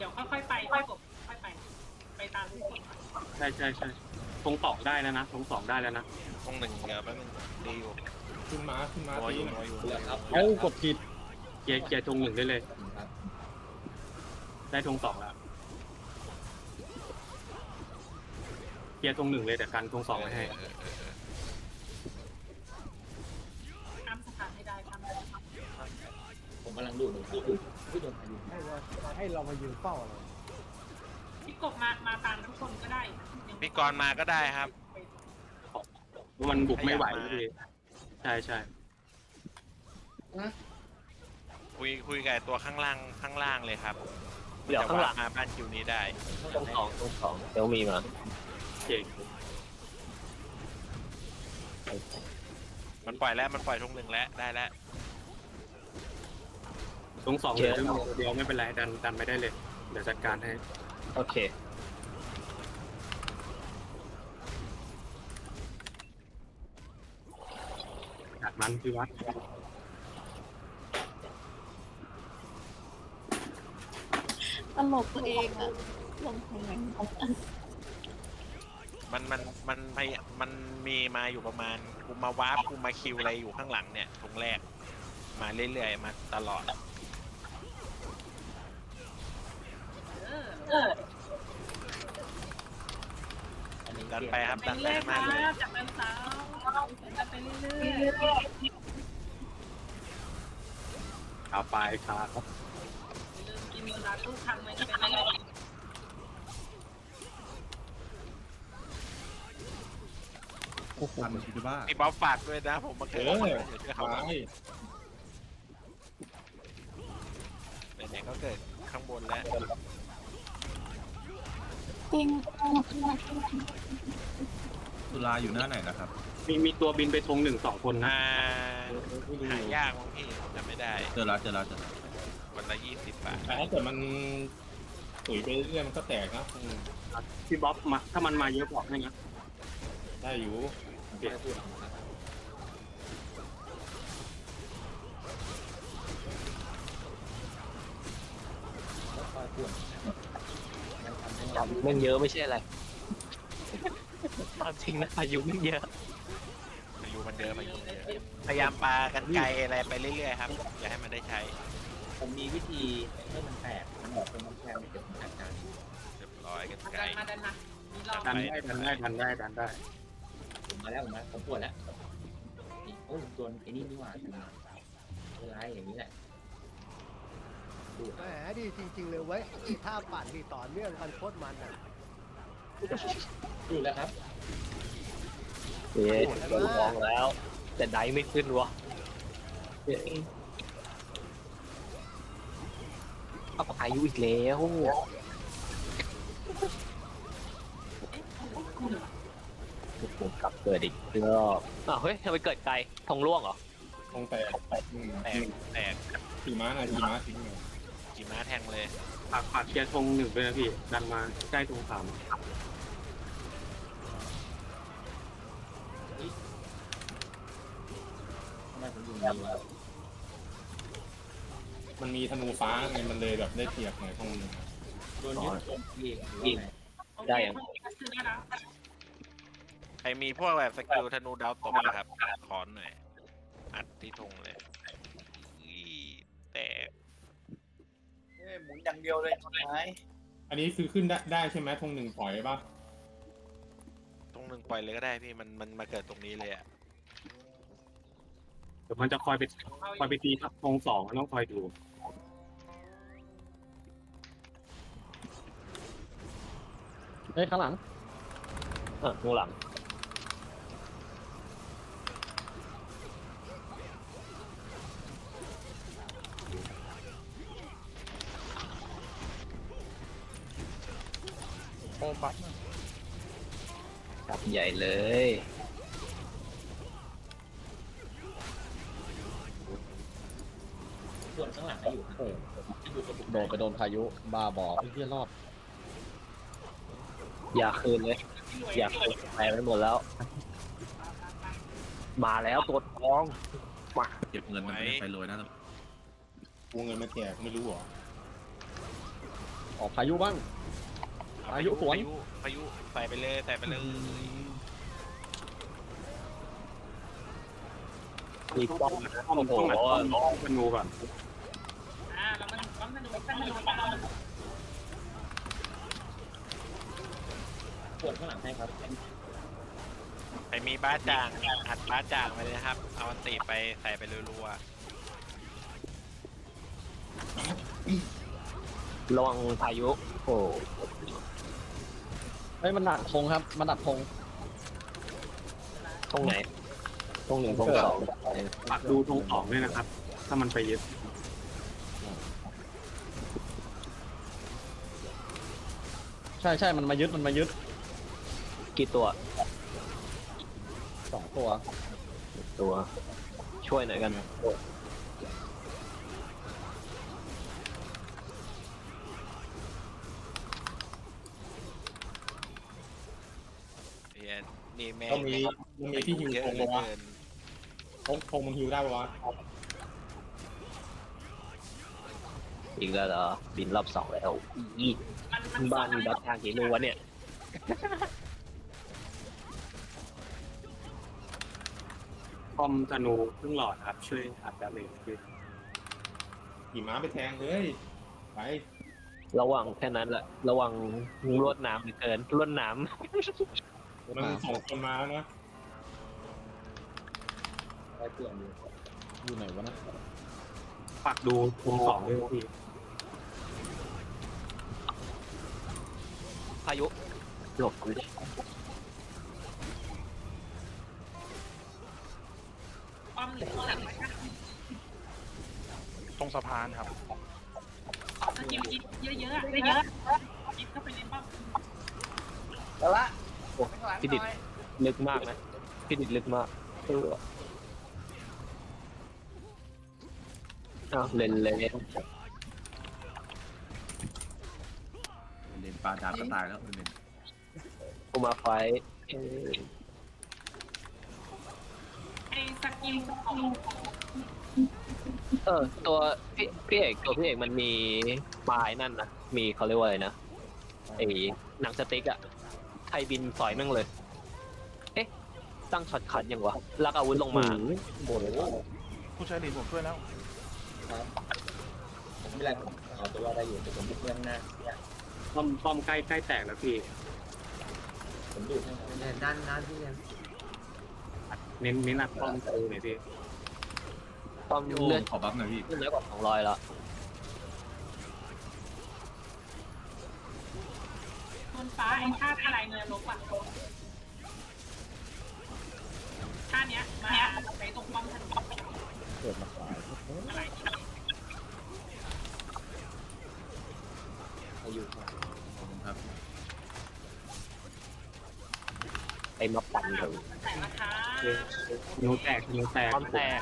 เดี๋ยวค่อยๆไปค่อยกบค่อยไป ไปตามทุกคนใช่ใช่ใช่ทงสองได้แล้วนะทงสองได้แล้วนะตรงหนึ่งเดี๋ยวแป๊บนึงดีอยู่ขึ้นมาขึ้นมานัวตีอยู่หนัน่วอยอยู่เหลือครับเอ้ากดผิดเคลียร์เคลียร์ทงหนึ่งได้เลยครับได้ทงสองแล้วเคลียร์ทงหนึ่งเลยแต่กันทงสองไว้ให้เออเออเออข้ามสะพานให้ได้ข้ามผมกำลังดูดหนูครับ ไม่โดนพายุให้เราให้เรามายืนเฝ้าอะไรพี่กบมามาตามทุกคนก็ได้พี่กรณ์มาก็ได้ครับ มันบุกไม่ไหวพี่ใช่ใช่คุยคุยกับตัวข้างล่างข้างล่างเลยครับเดี๋ยวข้างหลัง จะมาบ้านคิวนี้ได้ตรงสองตรงสองเดี๋ยวมีมาเก่งมันปล่อยแล้วมันปล่อยทงหนึ่งแล้วได้แล้ว ทงสองเหลือด้วยมือเดียวไม่เป็นไรดันดันไม่ได้เลย เดี๋ยวจัดการให้ โอเคจากนั้นพี่วัดตลกตัวเองอะลงแรงมันมันมันพยมันมีมาอยู่ประมาณกูมาวาร์ปกูมาคิวอะไรอยู่ข้างหลังเนี่ยทงแรก มาเรื่อยๆมาตลอด เออเอออันนี้ดันไปครับไปดันไปเรื่อยมากเลยๆจากนั้นสาวดันไปเรื่อยเอาไปครับๆลืมกินเวลาตู้ทำมันจะเป็นอะไรโอ้โหมันคิดว่าพี่บ๊อบฝากด้วยนะ ผมมาเอเกิดอเดี๋ยวเขาไปไหนๆก็เกิดข้างบนแล้ว จริงตุลาอยู่หน้าไหนนะครับ มีมีตัวบินไปทงหนึ่งสองคนนะอ่าหายากมั้งพี่จำไม่ได้เจอแล้วเจอแล้วเจอแล้ววันละยี่สิบบาทแต่ถ้าเกิดมันตุ๋ยไปเรื่อยๆมันก็แตกนะอืมพี่บ๊อบมาถ้ามันมาเยอะบอกให้นะได้อยู่ผมไม่ได้พูดออกมาครับแล้วคอยป่วนมันทำให้เราจำแม่งเยอะไม่ใช่อะไรตามจริงนะอายุแม่งเยอะ พายุมันเยอะพายุมันเยอะพยายามปากันไกลอะไรไปเรื่อยๆครับ อย่าให้มันได้ใช้ผมมีวิธีให้มันแตกมันบอกเป็นมันแทนเดี๋ยวผมจัดการเรียบร้อยกันมาไกลดันมาดันมามีรอบดันได้ดันได้ดันได้ดันได้ผมมาแล้วผมมาผมปวดแล้วนี่โอ้ยโดนไอ้นี่นี่หว่าชนะเวลาอย่างนี้แหละดู แหมดีจริง ๆ เลยเว้ยที่ท่าปั่นที่ต่อเนื่องกันโคตรมันอะดูแล้วครับเย้โดนมองแล้ว แต่ไดไม่ขึ้นวะเอาอายุอีกแล้วผมกลับเกิดอีกรอบอ้าวเฮ้ยทำไมเกิดไกลทงร่วงเหรอคงแตกอืมแตกแตกขี่ม้านะขี่ม้าทิ้งเลย จีม้าแทงเลยฝากฝากเคลียร์ทงหนึ่งด้วยนะพี่ ดันมาใกล้ทงสามทำไมผมอยู่นี่วะมันมีธนูฟ้าไงมันเลยแบบได้เปรียบหน่อยตรงนึงโดนยึดโดนยิงหรือว่าไงโอเคห้องนี้ก็คือได้แล้วใครมีพวกแบบสกิลธนูดาวตกนะครับขอนหน่อยอัดที่ธงเลยอีแตก หมุนอย่างเดียวเลยไม้อันนี้คือขึ้นได้ได้ใช่ไหมธงหนึ่งปล่อยป่ะตรงหนึ่งปล่อยเลยก็ได้พี่มันมันมาเกิดตรงนี้เลยอะเดี๋ยวมันจะคอยไปคอยไปตีทงสองต้องคอยดู เฮ้ยข้างหลัง อะข้างหลัง โอ้ปั๊บจับใหญ่เลยส่วนข้างหลังก็อยู่ครับที่ดูกระปุกโดนไปโดนพายุบาบอกไอ้เหี้ยรอด อย่าคืนเลย อย่าคืนไปไปหมดแล้ว มาแล้วตัวทองเก็บเงินมันไม่ได้ไปเลยนะกูเงินมาแจกไม่รู้เหรอผออกพายุบ้างเอ พายุสวนพายุพายุใส่ไปเลยใส่ไปเลยมีป้อมป้อมต้องอัดป้อมป้อมธนูก่อนอ่าเรามันป้อมธนูป้อมธนูป้อมธนูปวดข้างหลังให้ครับใครมีบ้าจางอัดบ้าจางไปเลยนะครับ เอาอันติไปใส่ไปรัวระวังพายุโอ้ เฮ้ยมันดักธงครับ มันดักธงตรงไหนตรงหนึ่งตรงสองปักดูธงสองด้วยนะครับ ถ้ามันไปยึดใช่ใช่มันมายึดมันมายึดกี่ตัวสองตัว ตัวช่วยหน่อยกัน ๆเฮีย นี่แม่ก็มีมันมีที่ฮิวเยอะธงเหลืปะอวะเกินธงธงมันฮิวได้ปะวะอีกแล้วเหรอบินรอบสองแล้วอีมันมันบ้านมีบัตทางกี่รูวะเนี่ยป้อมธนูครึ่งหลอดครับ ช่วยอัดดาเมจคือขี่ม้าไปแทงเลยไประวังแค่นั้นแหละระวังลวดหน้ำเหลือเกินลวดหน้ มันสองคนมาแล้วนะไปเปลี่ยนอยู่อยู่ไหนวะนะปักดูธงสองด้วยพี่ำพายุหลบกูดิป้อมหรือหลังไว้ค่ะตรงสะพานครับสกิลคิดเยอะๆเยอะๆคิดเข้าไปในป้อม แล้วละ พี่ดิดลึกมากนะพี่ดิดลึกมากเอออ้าวเล่นเล่นเล่นปลาดาบก็ตายแล้วเล่นกูมาไฟท์เออไอ้สกิลของเออ ตัวพี่พี่เอกตัวพี่เอกมันมีปลายนั่นนะมีเขาเรียกว่าอะไรนะไอ้หนังสติ๊กอะ ไทยบินสอยแม่งเลย เอ๊ะ ตั้งช็อตคัดยังวะลากอาวุธลงมา โบนเลยผู้ชายหลีผมช่วยแล้วผมไม่เป็นไรผมเอาตัวรอดได้อยู่แต่ผมบุกเรื่องหน้าป้อมป้อมใกล้ใกล้แตกแล้วพี่ ผมดูดให้ครับด้านด้านที่ยังเน้นเน้นอัดป้อมธนูหน่อยพี่ความพี่โอเลือดขอบัฟหน่อยพี่ขึ้นน้อยกว่าสองร้อยแล้ว บน ฟ้าไอ้ท่าอะไรเนื้อลบอะท่าเนี้ยมาไปตรงป้อมธนูเกิดมาขายอะไรอายุครับครับไอ้มาปั่นเถอะแต่ราคาธนูแตกธนูแตกความแตก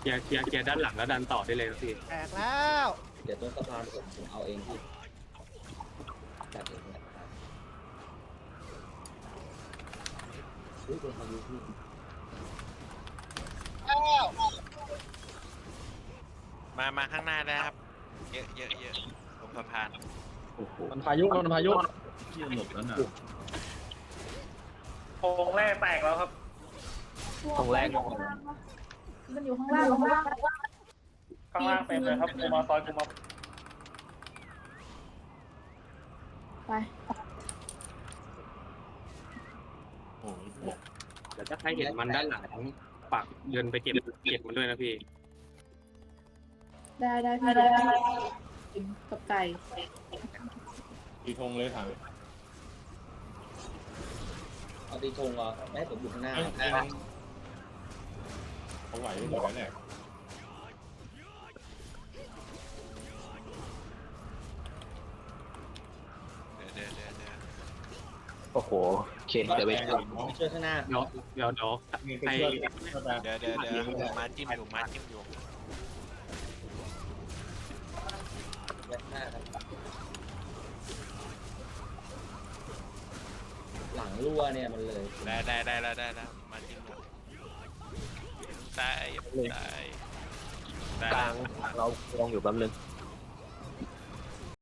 เคลียร์เคลียร์เคลียร์ด้านหลังแล้วดันต่อได้เลยครับพี่แตกแล้ว เดี๋ยวต้นสะพานผมผมเอาเองที่ จัดเองแหละอุ้ยเป็นพายุพี่มามาข้างหน้าได้ครับ เยอะเยอะเยอะตรงสะพานโอ้โหมันพายุมันพายุเที่ยหลบแล้วน่ะโครงแรกแตกแล้วครับของแรกมันอยู่ข้างล่างข้างล่างข้างล่างเต็มเลยครับกูมาซอยกูมา ไปโอ้ยเดี๋ยวถ้าใครเห็นมันด้านหลังปักเดินไปเก็บเก็บมันด้วยนะพี่ได้ได้พี่ได้กินกับไก่ตีธงเลยถังเอาตีธงรอไม่ให้ผมอยู่ข้างหน้าเอ้ยเอ้ยเขาไหวอยู่แล้วแหล โอ้โหโอเคเดี๋ยวไปช่วยไปช่วยข้างหน้าเดี๋ยวเดี๋ยวเดี๋ยวไปเชื่อเชื่อไปเดี๋ยวเดี๋ยวเดี๋ยวมาจิ้มอยู่มาจิ้มอยู่ไว้ข้างหน้าครับหลังรั่วเนี่ยมันเลยได้ได้ได้แล้วได้แล้วมาจิ้มอยู่ตายตายตายกลางเราลองอยู่แป๊บนึง